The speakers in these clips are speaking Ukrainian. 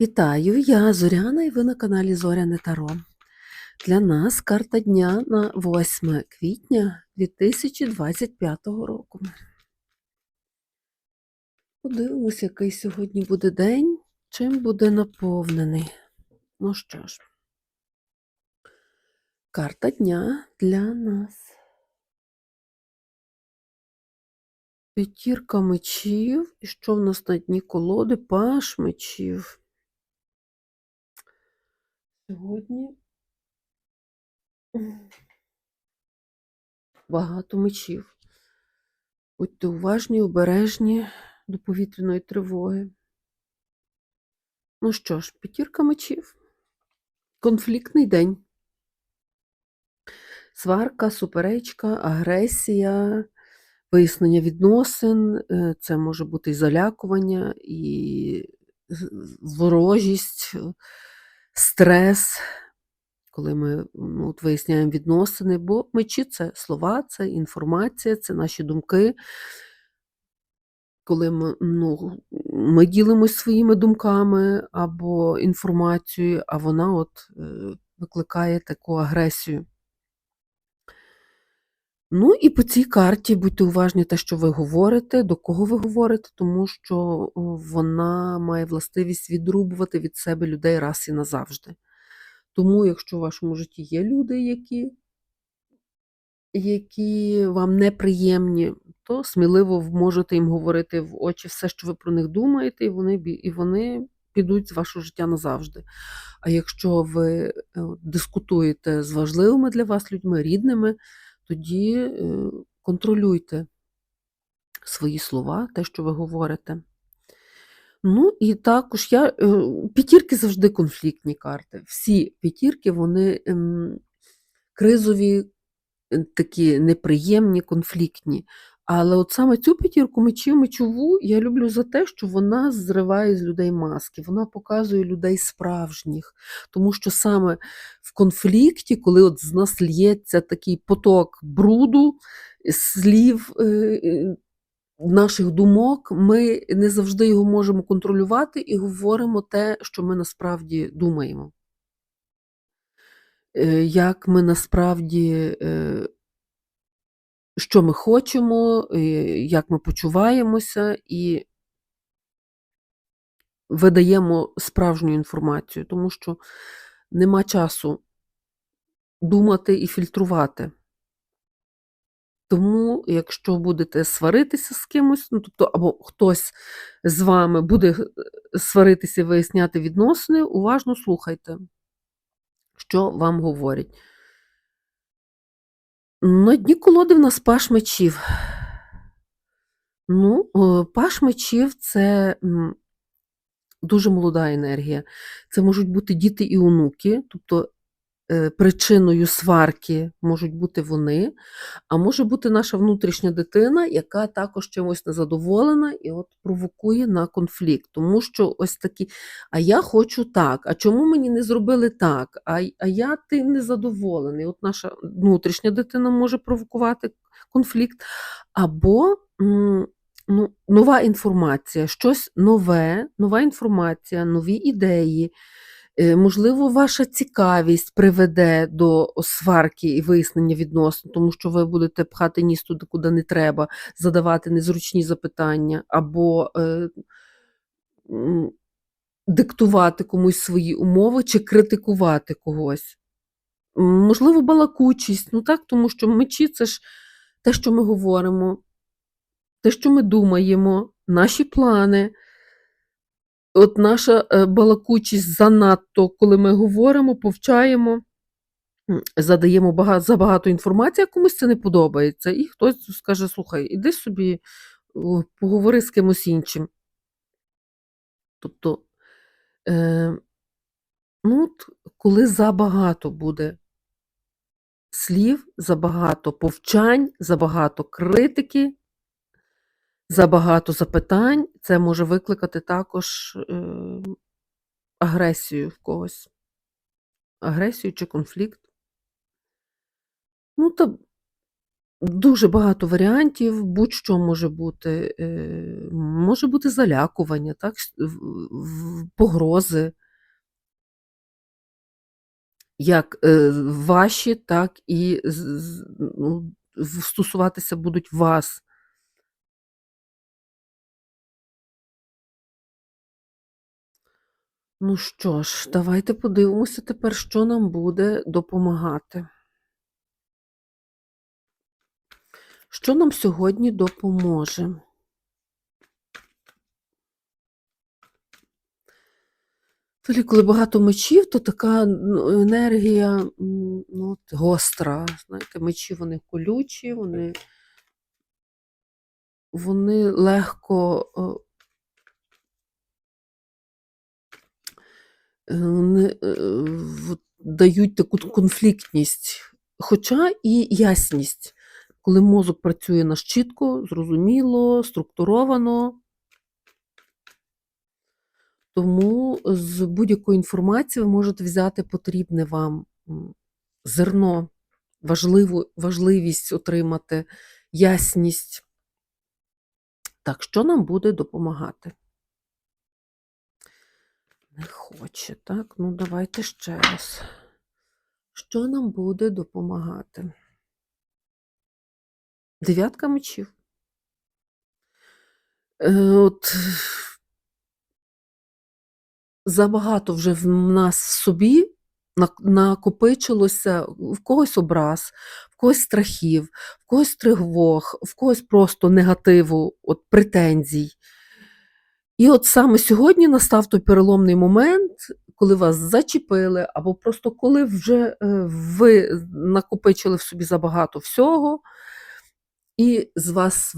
Вітаю, я Зоряна і ви на каналі Зоряне Таро. Для нас карта дня на 8 квітня 2025 року. Подивимось, який сьогодні буде день, чим буде наповнений. Ну що ж, карта дня для нас. П'ятірка мечів. І що в нас на дні колоди? Паш мечів. Сьогодні багато мечів. Будьте уважні, обережні до повітряної тривоги. Ну що ж, п'ятірка мечів. Конфліктний день. Сварка, суперечка, агресія, вияснення відносин. е, Це може бути і залякування, і ворожість, стрес, коли ми ну, от виясняємо відносини, бо мечі це слова, це інформація, це наші думки. Коли ми, ну, ми ділимось своїми думками або інформацією, а вона от е, викликає таку агресію. Ну і по цій карті будьте уважні те, що ви говорите, до кого ви говорите, тому що вона має властивість відрубувати від себе людей раз і назавжди. Тому, якщо в вашому житті є люди, які, які вам неприємні, то сміливо можете їм говорити в очі все, що ви про них думаєте, і вони, і вони підуть з вашого життя назавжди. А якщо ви е, дискутуєте з важливими для вас людьми, рідними, тоді е, контролюйте свої слова, те, що ви говорите. Ну і також я е, п'ятірки завжди конфліктні карти. Всі п'ятірки, вони ем, кризові, е, такі неприємні, конфліктні. Але от саме цю п'ятірку мечів, мечову, я люблю за те, що вона зриває з людей маски, вона показує людей справжніх. Тому що саме в конфлікті, коли от з нас лється такий поток бруду, слів, е, е, наших думок, ми не завжди його можемо контролювати і говоримо те, що ми насправді думаємо. Е, Як ми насправді, що ми хочемо, е, як ми почуваємося, і видаємо справжню інформацію, тому що нема часу думати і фільтрувати. Тому, якщо будете сваритися з кимось, ну, тобто, або хтось з вами буде е, сваритися і виясняти відносини, уважно слухайте, що вам говорять. На дні колоди в нас паш мечів. Ну, паш мечів це дуже молода енергія. Це можуть бути діти і онуки, тобто причиною сварки можуть бути вони, а може бути наша внутрішня дитина, яка також чимось незадоволена і от провокує на конфлікт. Тому що ось такі, а я хочу так, а чому мені не зробили так? А, а я тим незадоволений. От наша внутрішня дитина може провокувати конфлікт, або ну, нова інформація, щось нове, нова інформація, нові ідеї. Е, Можливо, ваша цікавість приведе до сварки і вияснення відносин, тому що ви будете пхати ніс туди, куди не треба, задавати незручні запитання, або е, диктувати комусь свої умови чи критикувати когось. Можливо, балакучість, ну так, тому що мечі це ж те, що ми говоримо, те, що ми думаємо, наші плани. От наша е, балакучість занадто, коли ми говоримо, повчаємо, задаємо бага- забагато інформації, а комусь це не подобається. І хтось скаже: слухай, іди собі, поговори з кимось іншим. Тобто, е, ну, от, коли забагато буде слів, забагато повчань, забагато критики, забагато запитань, це може викликати також е, агресію в когось. Агресію чи конфлікт. Ну, та Дуже багато варіантів, будь-що може бути. Е, може бути залякування, так, погрози. Як, е, ваші, так і ну, стосуватися будуть вас. Ну що ж, давайте подивимося тепер, що нам буде допомагати. Що нам сьогодні допоможе? Взагалі, коли багато мечів, то така енергія ну, гостра. Знаєте, мечі вони колючі, вони, вони легко е, е, не, е, дають таку конфліктність, хоча і ясність. Коли мозок працює наш чітко, зрозуміло, структуровано, тому з будь-якої інформації ви можете взяти потрібне вам зерно, важливу, важливість отримати, ясність. Так, що нам буде допомагати? Не хоче, так? Ну, давайте ще раз. Що нам буде допомагати? Дев'ятка мечів. Е, от забагато вже в нас в собі накопичилося в когось образ, в когось страхів, в когось тривог, в когось просто негативу, от претензій. І от саме сьогодні настав той переломний момент, коли вас зачепили, або просто коли вже е, ви накопичили в собі забагато всього, і з вас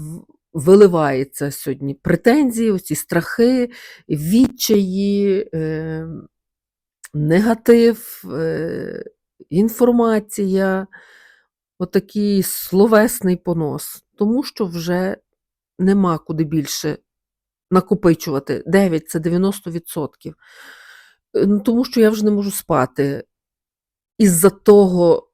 виливається сьогодні претензії, оці страхи, відчаї, е, негатив, е, інформація, отакий словесний понос, тому що вже нема куди більше накопичувати. 9 це 90%. Е, ну, Тому що я вже не можу спати із-за того,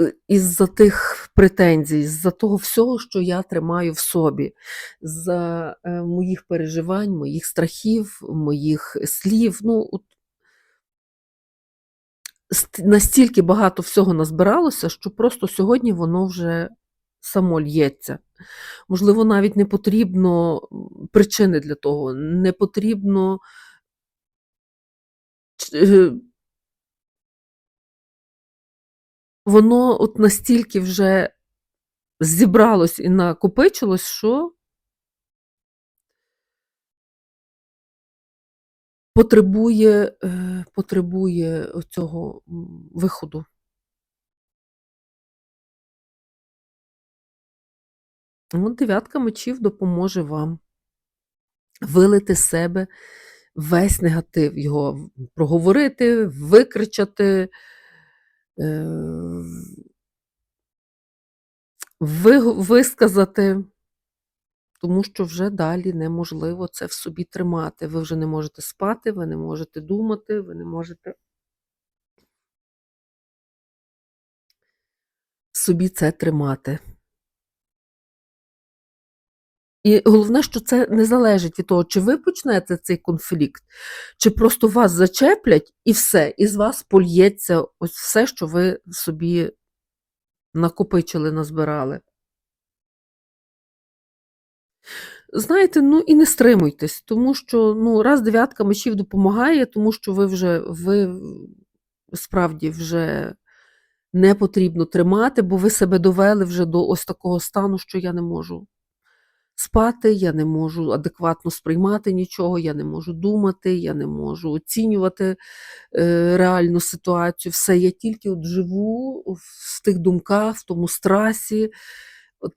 е, із-за тих претензій, з-за того всього, що я тримаю в собі, за е, моїх переживань, моїх страхів, моїх слів. Ну, от настільки багато всього назбиралося, що просто сьогодні воно вже само лється. Можливо, навіть не потрібно причини для того, не потрібно. е, Воно от настільки вже зібралось і накопичилось, що потребує, е, потребує цього виходу. Дев'ятка мечів допоможе вам вилити з себе весь негатив, його проговорити, викричати, е, висказати, тому що вже далі неможливо це в собі тримати. Ви вже не можете спати, ви не можете думати, ви не можете собі це тримати. І головне, що це не залежить від того, чи ви почнете цей конфлікт, чи просто вас зачеплять і все, і з вас польється ось все, що ви собі накопичили, назбирали. Знаєте, ну і не стримуйтесь, тому що ну, раз дев'ятка мечів допомагає, тому що ви вже ви справді вже не потрібно тримати, бо ви себе довели вже до ось такого стану, що я не можу спати, я не можу адекватно сприймати нічого, я не можу думати, я не можу оцінювати е, реальну ситуацію. Все, я тільки от живу в тих думках, в тому страсі. От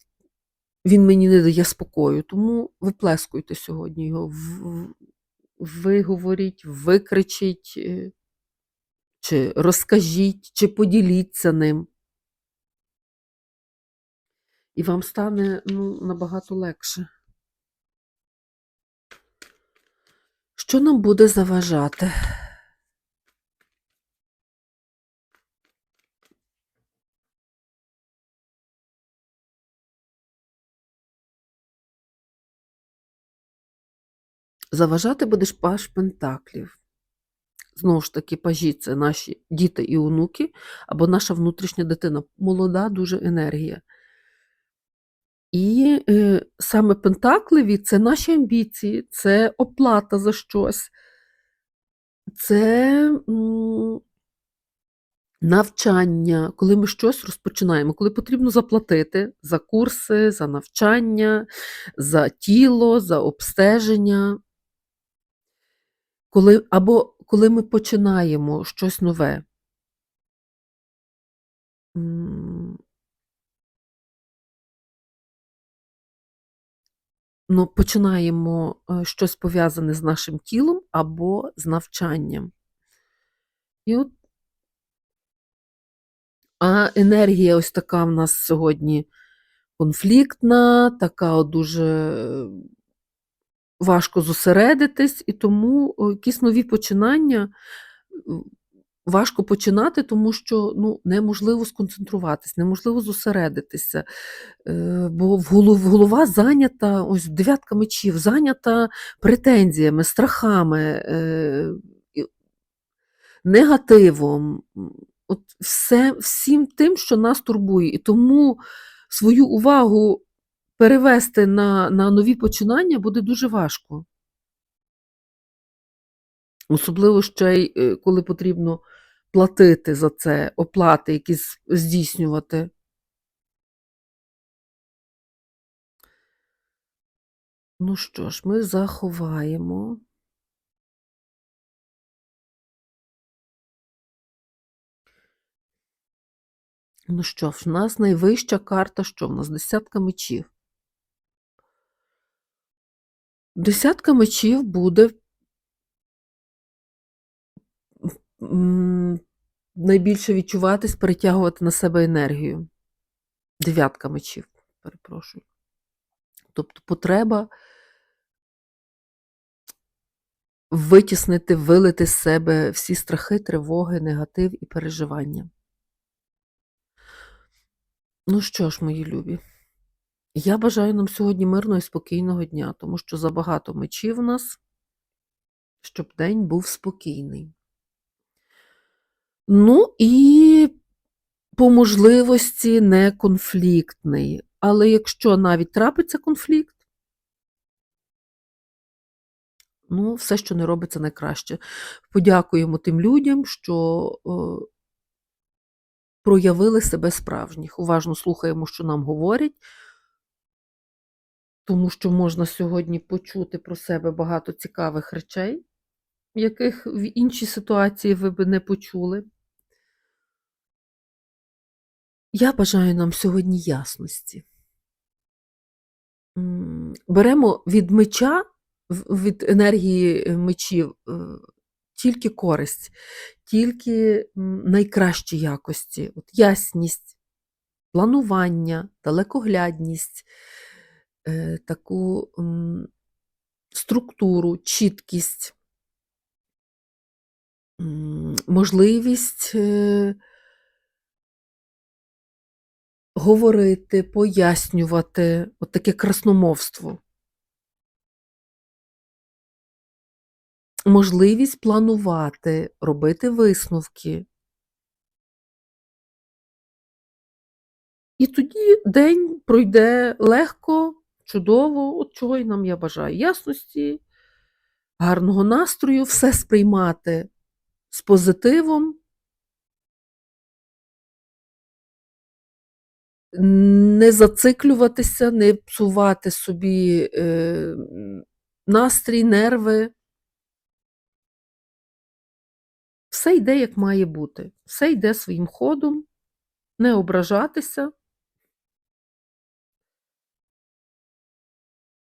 він мені не дає спокою. Тому виплескуйте сьогодні його, виговоріть, викричіть, е, чи розкажіть, чи поділіться ним. І вам стане ну, набагато легше. Що нам буде заважати? Заважати будеш паш пентаклів. Знову ж таки, пажі це наші діти і онуки, або наша внутрішня дитина. Молода дуже енергія. І е, саме пентакливі це наші амбіції, це оплата за щось, це м, навчання, коли ми щось розпочинаємо, коли потрібно заплатити за курси, за навчання, за тіло, за обстеження. Коли, або коли ми починаємо щось нове. Ну, починаємо е, щось пов'язане з нашим тілом або з навчанням. І от, а енергія ось така в нас сьогодні конфліктна, така дуже е, важко зосередитись, і тому якісь нові починання важко починати, тому що ну, неможливо сконцентруватись, неможливо зосередитися. Е, Бо в голов- голова зайнята, ось дев'ятка мечів, зайнята претензіями, страхами, е, негативом. От все, всім тим, що нас турбує. І тому свою увагу перевести на, на нові починання буде дуже важко. Особливо ще й е, коли потрібно платити за це, оплати якісь здійснювати. Ну що ж, ми заховаємо. Ну що ж, в нас найвища карта, що в нас? Десятка мечів. Десятка мечів буде найбільше відчуватись, перетягувати на себе енергію. Дев'ятка мечів, перепрошую. Тобто потреба витіснити, вилити з себе всі страхи, тривоги, негатив і переживання. Ну що ж, мої любі, я бажаю нам сьогодні мирного і спокійного дня, тому що забагато мечів у нас, щоб день був спокійний. Ну і по можливості не конфліктний. Але якщо навіть трапиться конфлікт, ну, все, що не робиться, найкраще. Подякуємо тим людям, що е, проявили себе справжніх. Уважно слухаємо, що нам говорять, тому що можна сьогодні почути про себе багато цікавих речей, яких в іншій ситуації ви б не почули. Я бажаю нам сьогодні ясності. Беремо від меча, від енергії е, мечів е, тільки користь, тільки найкращі якості, От ясність, планування, далекоглядність, е, таку структуру, чіткість, можливість говорити, пояснювати, от таке красномовство. Можливість планувати, робити висновки. І тоді день пройде легко, чудово, от чого й нам я бажаю. Ясності, гарного настрою, все сприймати з позитивом, не зациклюватися, не псувати собі е, настрій, нерви. Все йде, як має бути. Все йде своїм ходом, не ображатися.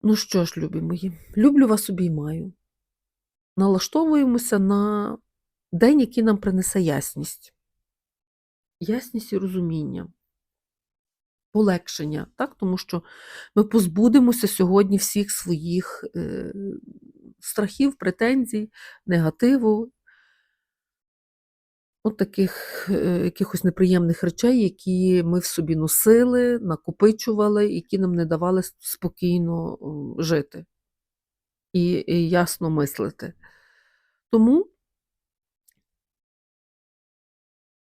Ну що ж, любі мої, люблю вас обіймаю. Налаштовуємося на день, який нам принесе ясність. Ясність і розуміння, полегшення, так? тому що ми позбудемося сьогодні всіх своїх е, страхів, претензій, негативу, от таких е, якихось неприємних речей, які ми в собі носили, накопичували, які нам не давали спокійно жити. і, і ясно мислити. Тому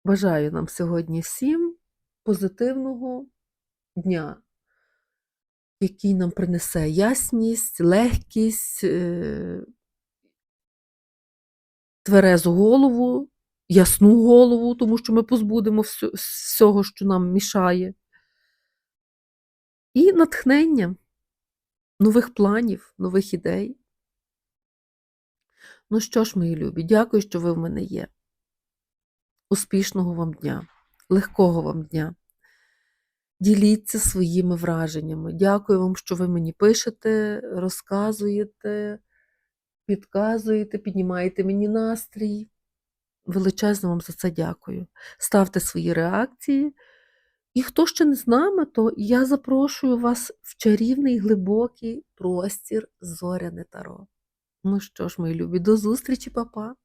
бажаю нам сьогодні всім позитивного дня, який нам принесе ясність, легкість, е, тверезу голову, ясну голову, тому що ми позбудемо всього, що нам мішає. І натхнення нових планів, нових ідей. Ну що ж, мої любі, дякую, що ви в мене є. Успішного вам дня, легкого вам дня. Діліться своїми враженнями. Дякую вам, що ви мені пишете, розказуєте, підказуєте, піднімаєте мені настрій. Величезно вам за це дякую. Ставте свої реакції. І хто ще не з нами, то я запрошую вас в чарівний глибокий простір зоряне таро. Ну що ж, мої любі, до зустрічі, папа!